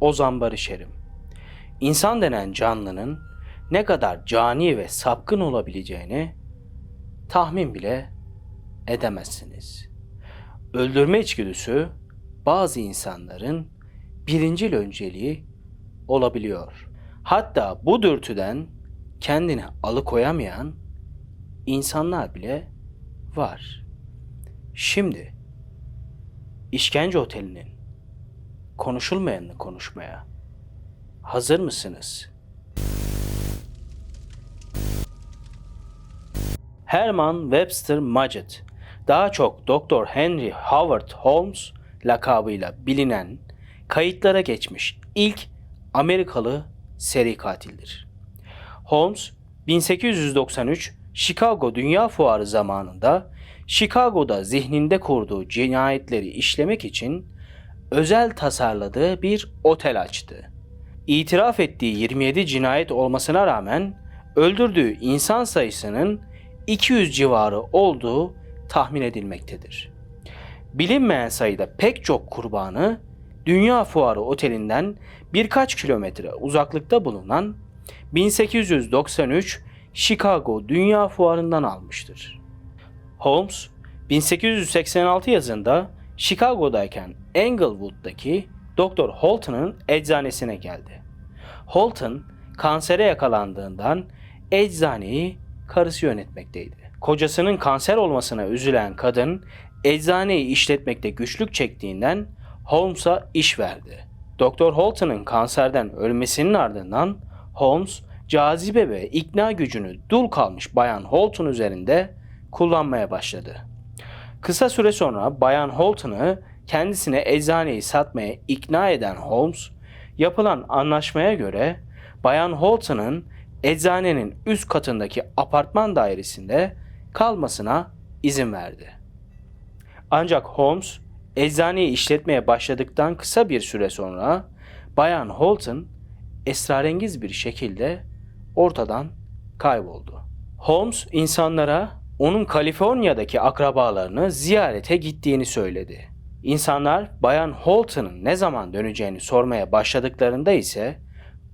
Ozan Barışer'im. İnsan denen canlının ne kadar cani ve sapkın olabileceğini tahmin bile edemezsiniz. Öldürme içgüdüsü bazı insanların birincil önceliği olabiliyor. Hatta bu dürtüden kendini alıkoyamayan insanlar bile var. Şimdi işkence otelinin konuşulmayanını konuşmaya hazır mısınız? Herman Webster Mudgett, daha çok Dr. Henry Howard Holmes lakabıyla bilinen kayıtlara geçmiş ilk Amerikalı seri katildir. Holmes 1893 Chicago Dünya Fuarı zamanında Chicago'da zihninde kurduğu cinayetleri işlemek için özel tasarladığı bir otel açtı. İtiraf ettiği 27 cinayet olmasına rağmen öldürdüğü insan sayısının 200 civarı olduğu tahmin edilmektedir. Bilinmeyen sayıda pek çok kurbanı Dünya Fuarı Oteli'nden birkaç kilometre uzaklıkta bulunan 1893 Chicago Dünya Fuarı'ndan almıştır. Holmes 1886 yazında Chicago'dayken Englewood'daki Dr. Holton'un eczanesine geldi. Holton kansere yakalandığından eczaneyi karısı yönetmekteydi. Kocasının kanser olmasına üzülen kadın eczaneyi işletmekte güçlük çektiğinden Holmes'a iş verdi. Dr. Holton'un kanserden ölmesinin ardından Holmes cazibe ve ikna gücünü dul kalmış Bayan Holton üzerinde kullanmaya başladı. Kısa süre sonra Bayan Holton'u kendisine eczaneyi satmaya ikna eden Holmes, yapılan anlaşmaya göre Bayan Holton'un eczanenin üst katındaki apartman dairesinde kalmasına izin verdi. Ancak Holmes eczaneyi işletmeye başladıktan kısa bir süre sonra Bayan Holton esrarengiz bir şekilde ortadan kayboldu. Holmes insanlara onun Kaliforniya'daki akrabalarını ziyarete gittiğini söyledi. İnsanlar Bayan Holton'un ne zaman döneceğini sormaya başladıklarında ise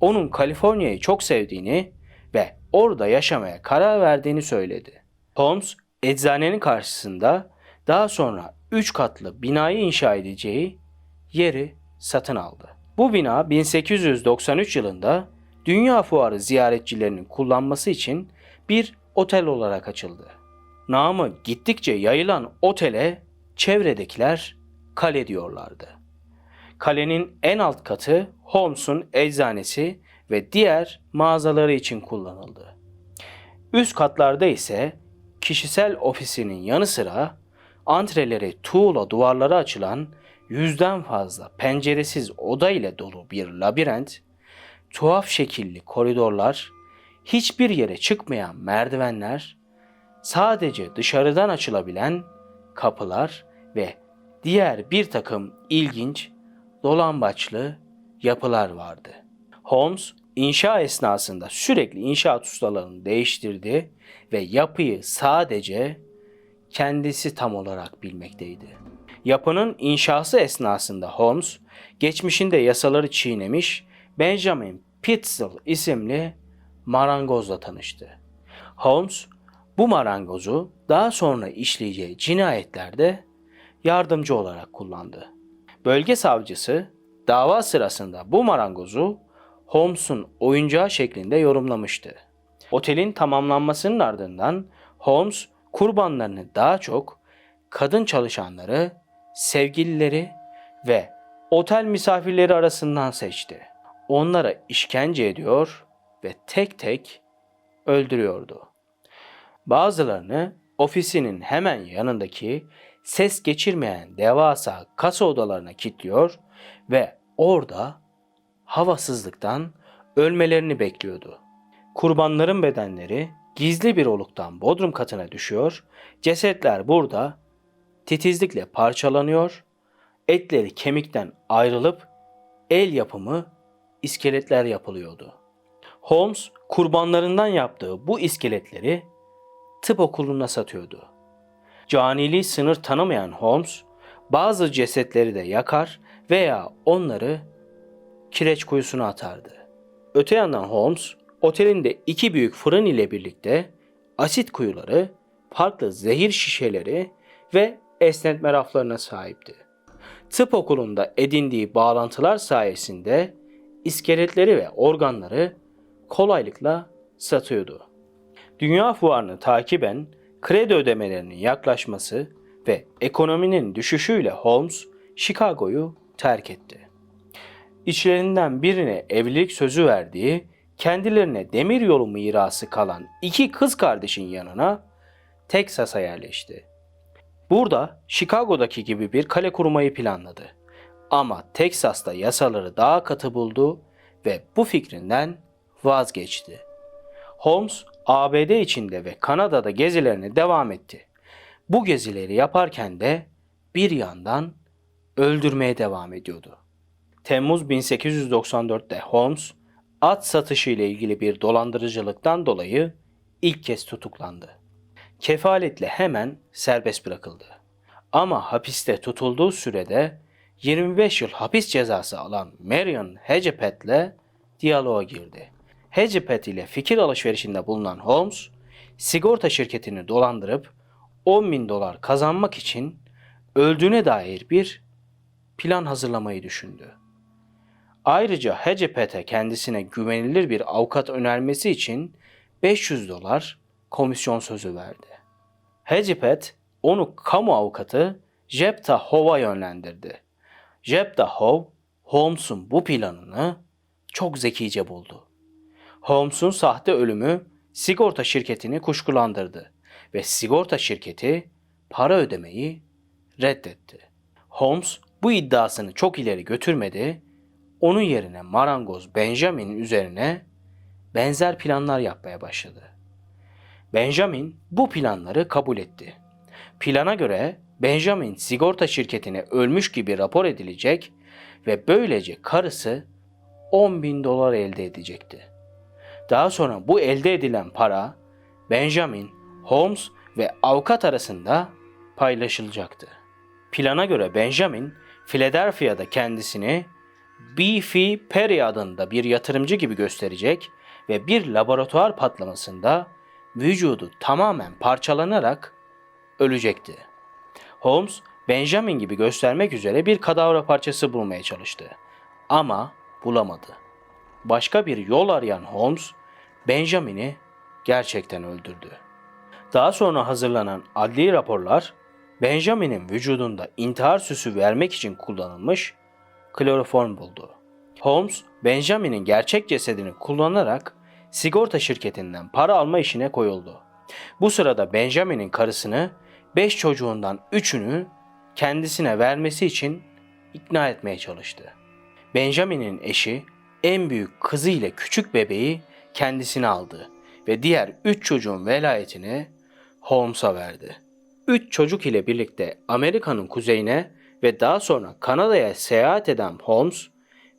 onun Kaliforniya'yı çok sevdiğini ve orada yaşamaya karar verdiğini söyledi. Holmes eczanenin karşısında daha sonra 3 katlı binayı inşa edeceği yeri satın aldı. Bu bina 1893 yılında Dünya Fuarı ziyaretçilerinin kullanması için bir otel olarak açıldı. Namı gittikçe yayılan otele çevredekiler kale diyorlardı. Kalenin en alt katı Holmes'un eczanesi ve diğer mağazaları için kullanıldı. Üst katlarda ise kişisel ofisinin yanı sıra antreleri tuğla duvarları açılan yüzden fazla penceresiz oda ile dolu bir labirent, tuhaf şekilli koridorlar, hiçbir yere çıkmayan merdivenler, sadece dışarıdan açılabilen kapılar ve diğer bir takım ilginç, dolambaçlı yapılar vardı. Holmes inşa esnasında sürekli inşaat ustalarını değiştirdi ve yapıyı sadece kendisi tam olarak bilmekteydi. Yapının inşası esnasında Holmes, geçmişinde yasaları çiğnemiş Benjamin Pitzel isimli marangozla tanıştı. Holmes, bu marangozu daha sonra işleyeceği cinayetlerde yardımcı olarak kullandı. Bölge savcısı dava sırasında bu marangozu Holmes'un oyuncağı şeklinde yorumlamıştı. Otelin tamamlanmasının ardından Holmes kurbanlarını daha çok kadın çalışanları, sevgilileri ve otel misafirleri arasından seçti. Onlara işkence ediyor ve tek tek öldürüyordu. Bazılarını ofisinin hemen yanındaki ses geçirmeyen devasa kasa odalarına kilitliyor ve orada havasızlıktan ölmelerini bekliyordu. Kurbanların bedenleri gizli bir oluktan bodrum katına düşüyor, cesetler burada titizlikle parçalanıyor, etleri kemikten ayrılıp el yapımı iskeletler yapılıyordu. Holmes kurbanlarından yaptığı bu iskeletleri tıp okuluna satıyordu. Caniliği sınır tanımayan Holmes bazı cesetleri de yakar veya onları kireç kuyusuna atardı. Öte yandan Holmes, otelinde iki büyük fırın ile birlikte asit kuyuları, farklı zehir şişeleri ve esnetme raflarına sahipti. Tıp okulunda edindiği bağlantılar sayesinde iskeletleri ve organları kolaylıkla satıyordu. Dünya fuarını takiben kredi ödemelerinin yaklaşması ve ekonominin düşüşüyle Holmes Chicago'yu terk etti. İçlerinden birine evlilik sözü verdiği, kendilerine demir yolu mirası kalan iki kız kardeşin yanına Teksas'a yerleşti. Burada Chicago'daki gibi bir kale kurmayı planladı. Ama Teksas'ta yasaları daha katı buldu ve bu fikrinden vazgeçti. Holmes ABD içinde ve Kanada'da gezilerine devam etti. Bu gezileri yaparken de bir yandan öldürmeye devam ediyordu. Temmuz 1894'te Holmes at satışı ile ilgili bir dolandırıcılıktan dolayı ilk kez tutuklandı. Kefaletle hemen serbest bırakıldı. Ama hapiste tutulduğu sürede 25 yıl hapis cezası alan Marion Hedgepeth'le diyaloğa girdi. Hedgepeth ile fikir alışverişinde bulunan Holmes, sigorta şirketini dolandırıp 10 bin dolar kazanmak için öldüğüne dair bir plan hazırlamayı düşündü. Ayrıca Hedgepeth'e kendisine güvenilir bir avukat önermesi için 500 dolar komisyon sözü verdi. Hedgepeth onu kamu avukatı Jepta Hove'a yönlendirdi. Jepta Hove, Holmes'un bu planını çok zekice buldu. Holmes'un sahte ölümü sigorta şirketini kuşkulandırdı ve sigorta şirketi para ödemeyi reddetti. Holmes bu iddiasını çok ileri götürmedi. Onun yerine marangoz Benjamin'in üzerine benzer planlar yapmaya başladı. Benjamin bu planları kabul etti. Plana göre Benjamin sigorta şirketine ölmüş gibi rapor edilecek ve böylece karısı 10 bin dolar elde edecekti. Daha sonra bu elde edilen para Benjamin, Holmes ve avukat arasında paylaşılacaktı. Plana göre Benjamin, Philadelphia'da kendisini B.F. Perry adında bir yatırımcı gibi gösterecek ve bir laboratuvar patlamasında vücudu tamamen parçalanarak ölecekti. Holmes, Benjamin gibi göstermek üzere bir kadavra parçası bulmaya çalıştı. Ama bulamadı. Başka bir yol arayan Holmes, Benjamin'i gerçekten öldürdü. Daha sonra hazırlanan adli raporlar, Benjamin'in vücudunda intihar süsü vermek için kullanılmış kloroform buldu. Holmes, Benjamin'in gerçek cesedini kullanarak sigorta şirketinden para alma işine koyuldu. Bu sırada Benjamin'in karısını 5 çocuğundan 3'ünü kendisine vermesi için ikna etmeye çalıştı. Benjamin'in eşi en büyük kızı ile küçük bebeği kendisine aldı ve diğer 3 çocuğun velayetini Holmes'a verdi. 3 çocuk ile birlikte Amerika'nın kuzeyine ve daha sonra Kanada'ya seyahat eden Holmes,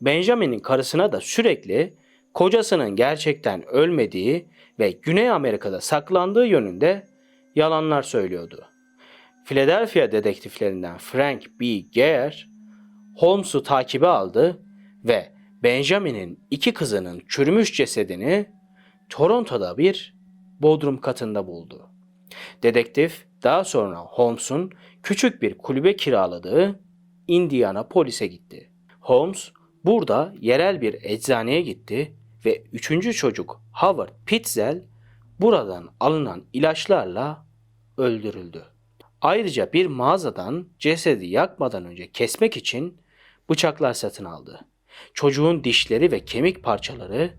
Benjamin'in karısına da sürekli kocasının gerçekten ölmediği ve Güney Amerika'da saklandığı yönünde yalanlar söylüyordu. Philadelphia dedektiflerinden Frank B. Gare, Holmes'u takibe aldı ve Benjamin'in iki kızının çürümüş cesedini Toronto'da bir bodrum katında buldu. Dedektif daha sonra Holmes'un küçük bir kulübe kiraladığı Indiana polise gitti. Holmes burada yerel bir eczaneye gitti ve üçüncü çocuk Howard Pitzel buradan alınan ilaçlarla öldürüldü. Ayrıca bir mağazadan cesedi yakmadan önce kesmek için bıçaklar satın aldı. Çocuğun dişleri ve kemik parçaları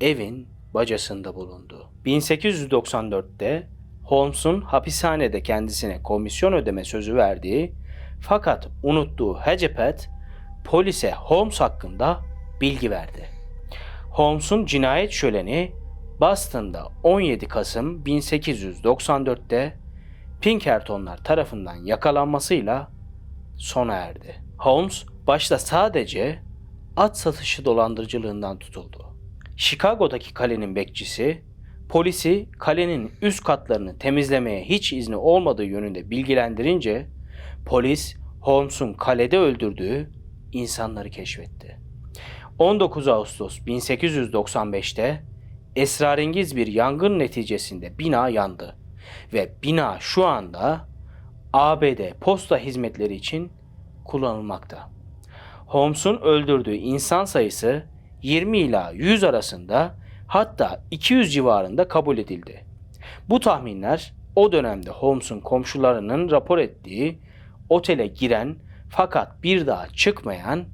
evin bacasında bulundu. 1894'te Holmes'un hapishanede kendisine komisyon ödeme sözü verdiği fakat unuttuğu Hedgepeth polise Holmes hakkında bilgi verdi. Holmes'un cinayet şöleni Boston'da 17 Kasım 1894'te Pinkertonlar tarafından yakalanmasıyla sona erdi. Holmes başta sadece at satışı dolandırıcılığından tutuldu. Chicago'daki kalenin bekçisi polisi kalenin üst katlarını temizlemeye hiç izni olmadığı yönünde bilgilendirince polis Holmes'un kalede öldürdüğü insanları keşfetti. 19 Ağustos 1895'te esrarengiz bir yangın neticesinde bina yandı ve bina şu anda ABD posta hizmetleri için kullanılmakta. Holmes'un öldürdüğü insan sayısı 20 ila 100 arasında hatta 200 civarında kabul edildi. Bu tahminler o dönemde Holmes'un komşularının rapor ettiği otele giren fakat bir daha çıkmayan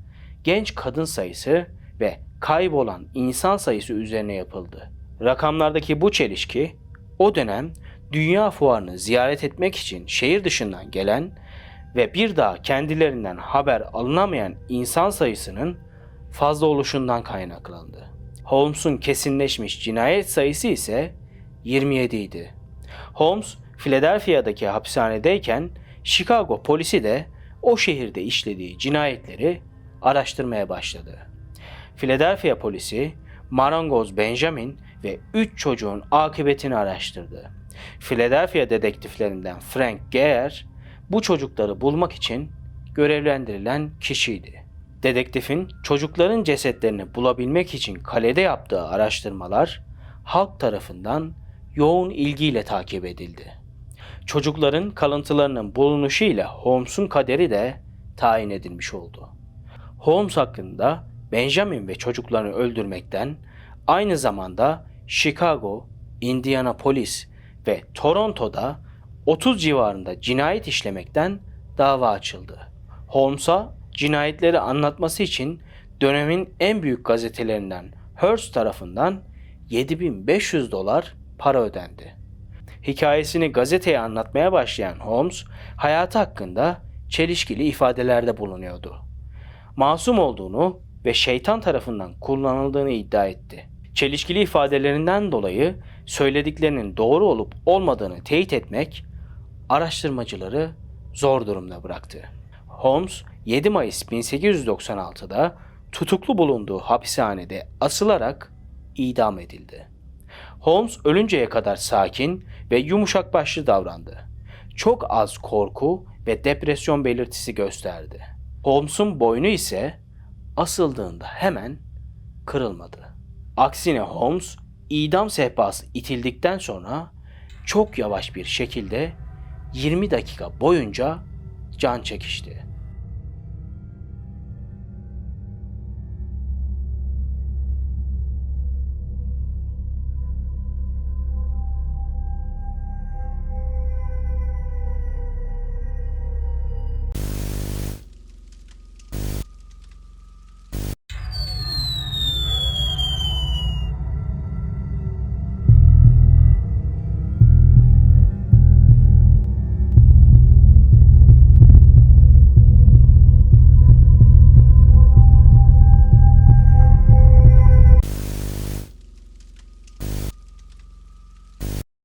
genç kadın sayısı ve kaybolan insan sayısı üzerine yapıldı. Rakamlardaki bu çelişki o dönem dünya fuarını ziyaret etmek için şehir dışından gelen ve bir daha kendilerinden haber alınamayan insan sayısının fazla oluşundan kaynaklandı. Holmes'un kesinleşmiş cinayet sayısı ise 27 idi. Holmes, Philadelphia'daki hapishanedeyken Chicago polisi de o şehirde işlediği cinayetleri araştırmaya başladı. Philadelphia polisi Marangoz Benjamin ve 3 çocuğun akıbetini araştırdı. Philadelphia dedektiflerinden Frank Geer bu çocukları bulmak için görevlendirilen kişiydi. Dedektifin çocukların cesetlerini bulabilmek için kalede yaptığı araştırmalar halk tarafından yoğun ilgiyle takip edildi. Çocukların kalıntılarının bulunuşu ile Holmes'un kaderi de tayin edilmiş oldu. Holmes hakkında Benjamin ve çocuklarını öldürmekten aynı zamanda Chicago, Indianapolis ve Toronto'da 30 civarında cinayet işlemekten dava açıldı. Holmes'a cinayetleri anlatması için dönemin en büyük gazetelerinden Hearst tarafından 7500 dolar para ödendi. Hikayesini gazeteye anlatmaya başlayan Holmes, hayatı hakkında çelişkili ifadelerde bulunuyordu. Masum olduğunu ve şeytan tarafından kullanıldığını iddia etti. Çelişkili ifadelerinden dolayı söylediklerinin doğru olup olmadığını teyit etmek araştırmacıları zor durumda bıraktı. Holmes 7 Mayıs 1896'da tutuklu bulunduğu hapishanede asılarak idam edildi. Holmes ölünceye kadar sakin ve yumuşak başlı davrandı. Çok az korku ve depresyon belirtisi gösterdi. Holmes'un boynu ise asıldığında hemen kırılmadı. Aksine Holmes idam sehpası itildikten sonra çok yavaş bir şekilde 20 dakika boyunca can çekişti.